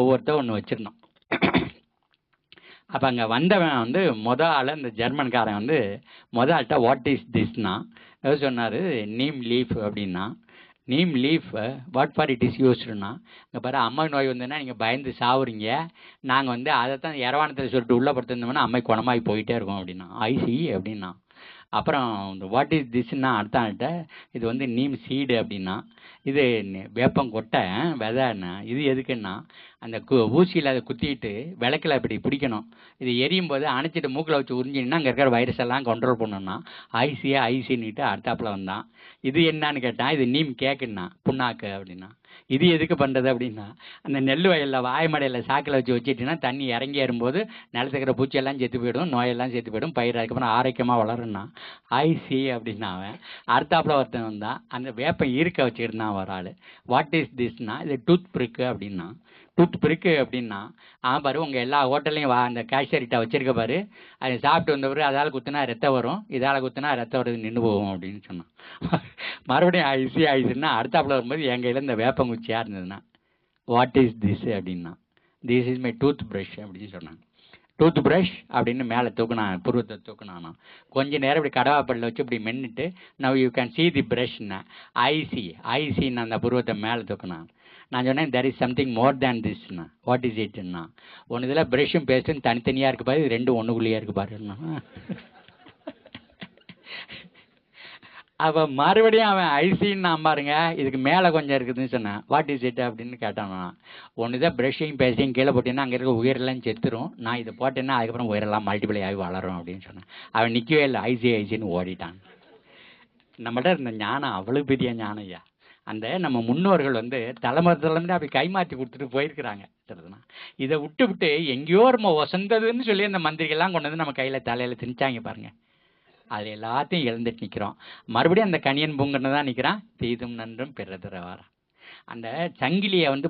ஒவ்வொருத்தர் ஒன்று வச்சுருந்தோம். அப்போ அங்கே வந்தவன் வந்து மொத ஆள் இந்த ஜெர்மன்காரன் வந்து மொத ஆள்கிட்ட வாட் இஸ் திஸ்னா அவர் சொன்னார் நீம் லீஃப் அப்படின்னா neem leaf what for it is யூஸ்டுனா இங்கே பாரு அம்மை நோய் வந்ததுன்னா நீங்கள் பயந்து சாவுறீங்க. நாங்கள் வந்து அதை தான் இரவானத்தில் சொல்லிட்டு உள்ளே படுத்திருந்தோம்னா அம்மை குணமாகி போயிட்டே இருக்கும் அப்படின்னா ஐசி அப்படின்னா அப்புறம் இந்த வாட் இஸ் திஸ்ன்னா அடுத்த ஆள்கிட்ட இது வந்து நீம் சீடு அப்படின்னா இது வேப்பங்கொட்டை விதைன்னா இது எதுக்குன்னா அந்த கு ஊசியில் அதை குத்திட்டு விளக்கில் இப்படி பிடிக்கணும். இது எரியும் போது அணைச்சிட்டு மூக்கில் வச்சு உறிஞ்சின்னா அங்கே இருக்கிற வைரஸ் எல்லாம் கண்ட்ரோல் பண்ணணும்னா ஐசியாக ஐசின்னுட்டு அடுத்தாப்பில் வந்தான். இது என்னான்னு கேட்டான் இது நீம் கேக்குன்னா புண்ணாக்கு அப்படின்னா. இது எதுக்கு பண்ணுறது அப்படின்னா அந்த நெல் வயலில் வாய்மடையில் சாக்கில் வச்சு வச்சிட்டிங்கன்னா தண்ணி இறங்கி ஏறும்போது நிலத்துக்கிற பூச்சியெல்லாம் செத்து போயிடும் நோயெல்லாம் செத்து போயிடும் பயிர் அதுக்கப்புறம் ஆரோக்கியமாக வளரும்னா ஐசி அப்படின்னா அவன். அடுத்தாப்புல ஒருத்தன் வந்தான். அந்த வேப்பம் ஈர்க்க வச்சுருந்தான் ஒரு ஆள். வாட் இஸ் திஸ்னா இது டூத் பிரிக்கு அப்படின்னா டூத் பிரிக்கு அப்படின்னா ஆ பாரு உங்கள் எல்லா ஹோட்டல்லையும் வா அந்த கேஷியர்கிட்ட வச்சிருக்க பாரு. அதை சாப்பிட்டு வந்தவர் அதால் குத்துனா ரத்தம் வரும். இதால் குத்துனா ரத்தம் வருது நின்று போகும் அப்படின்னு சொன்னான். மறுபடியும் ஐசி ஐசின்னா அடுத்தாப்புல வரும்போது என் கையில் இந்த வேப்பங்குச்சியாக இருந்ததுன்னா வாட் இஸ் திஸ் அப்படின்னா this is my toothbrush அப்படின்னு சொன்னாங்க டூத் ப்ரஷ் அப்படின்னு மேலே தூக்கினான் புருவத்தை தூக்குனானா. கொஞ்ச நேரம் இப்படி கடவாப்பல்ல வச்சு இப்படி மென்னுட்டு now you can see the ப்ரஷ்னா I see ஐசின்னு அந்த புருவத்தை மேலே தூக்கினான் நான் சொன்னேன் there is something more than Thisna what is இட்னா ஒன்று இதில் ப்ரஷ்ஷும் பேஸ்ட்டும் தனித்தனியாக இருக்கு பாரு ரெண்டும் ஒன்றுக்குள்ளேயே இருக்கு பாருன்னா. அப்போ மறுபடியும் அவன் ஐசின்னு பாருங்க இதுக்கு மேலே கொஞ்சம் இருக்குதுன்னு சொன்னேன். வாட் இஸ் இட் அப்படின்னு கேட்டான் நான் ஒன்று தான் ப்ரஷிங் பேசிங் கீழே போட்டீங்கன்னா அங்கே இருக்க உயிரெல்லாம் செத்துரும். நான் இதை போட்டேன்னா அதுக்கப்புறம் உயிரெல்லாம் மல்டிப்ளை ஆகி வளரும் அப்படின்னு சொன்னேன். அவன் நிற்கவே இல்லை. ஐசி ஐசின்னு ஓடிட்டான். நம்மகிட்ட இருந்த ஞானம் அவ்வளோ பெரிய ஞானம் ஐயா. அந்த நம்ம முன்னோர்கள் வந்து தலைமுறை அப்படி கைமாற்றி கொடுத்துட்டு போயிருக்கிறாங்க. இதை விட்டு விட்டு எங்கேயோ நம்ம வசந்ததுன்னு சொல்லி அந்த மந்திரிகள்லாம் கொண்டு வந்து நம்ம கையில் தலையில் திணிச்சாங்க பாருங்கள் அது எல்லாத்தையும் இழந்துட்டு நிற்கிறோம் மறுபடியும் அந்த கணியன் பூங்கன்னு தான் நிற்கிறான் தீதும் நன்றும் பிறதர வாரம் அந்த சங்கிலியை வந்து